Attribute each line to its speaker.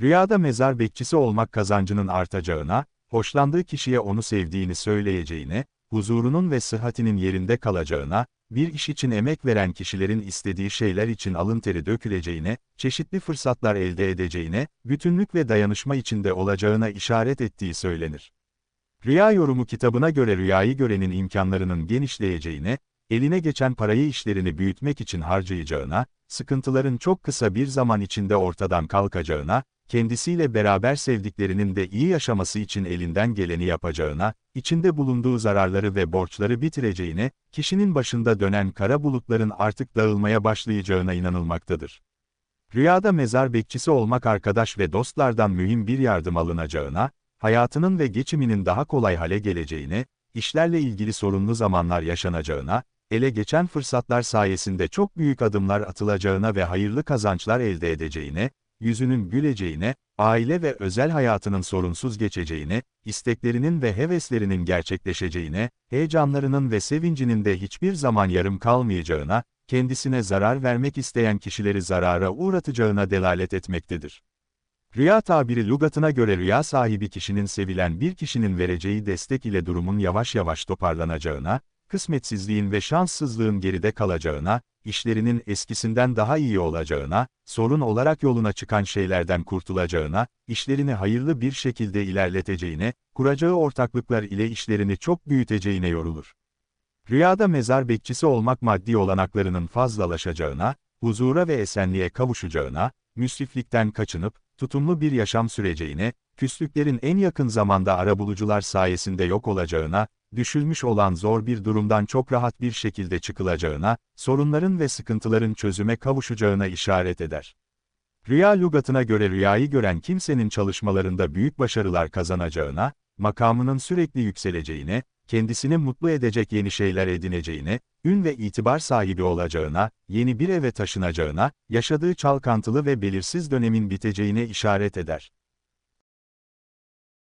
Speaker 1: Rüyada mezar bekçisi olmak kazancının artacağına, hoşlandığı kişiye onu sevdiğini söyleyeceğine, huzurunun ve sıhhatinin yerinde kalacağına, bir iş için emek veren kişilerin istediği şeyler için alın teri döküleceğine, çeşitli fırsatlar elde edeceğine, bütünlük ve dayanışma içinde olacağına işaret ettiği söylenir. Rüya yorumu kitabına göre rüyayı görenin imkanlarının genişleyeceğine, eline geçen parayı işlerini büyütmek için harcayacağına, sıkıntıların çok kısa bir zaman içinde ortadan kalkacağına, kendisiyle beraber sevdiklerinin de iyi yaşaması için elinden geleni yapacağına, içinde bulunduğu zararları ve borçları bitireceğine, kişinin başında dönen kara bulutların artık dağılmaya başlayacağına inanılmaktadır. Rüyada mezar bekçisi olmak arkadaş ve dostlardan mühim bir yardım alınacağına, hayatının ve geçiminin daha kolay hale geleceğine, işlerle ilgili sorunlu zamanlar yaşanacağına, ele geçen fırsatlar sayesinde çok büyük adımlar atılacağına ve hayırlı kazançlar elde edeceğine, yüzünün güleceğine, aile ve özel hayatının sorunsuz geçeceğine, isteklerinin ve heveslerinin gerçekleşeceğine, heyecanlarının ve sevincinin de hiçbir zaman yarım kalmayacağına, kendisine zarar vermek isteyen kişileri zarara uğratacağına delalet etmektedir. Rüya tabiri lügatına göre rüya sahibi kişinin sevilen bir kişinin vereceği destek ile durumun yavaş yavaş toparlanacağına, kısmetsizliğin ve şanssızlığın geride kalacağına, işlerinin eskisinden daha iyi olacağına, sorun olarak yoluna çıkan şeylerden kurtulacağına, işlerini hayırlı bir şekilde ilerleteceğine, kuracağı ortaklıklar ile işlerini çok büyüteceğine yorulur. Rüyada mezar bekçisi olmak maddi olanaklarının fazlalaşacağına, huzura ve esenliğe kavuşacağına, müsriflikten kaçınıp, tutumlu bir yaşam süreceğine, küslüklerin en yakın zamanda arabulucular sayesinde yok olacağına, düşülmüş olan zor bir durumdan çok rahat bir şekilde çıkılacağına, sorunların ve sıkıntıların çözüme kavuşacağına işaret eder. Rüya lügatına göre rüyayı gören kimsenin çalışmalarında büyük başarılar kazanacağına, makamının sürekli yükseleceğine, kendisini mutlu edecek yeni şeyler edineceğine, ün ve itibar sahibi olacağına, yeni bir eve taşınacağına, yaşadığı çalkantılı ve belirsiz dönemin biteceğine işaret eder.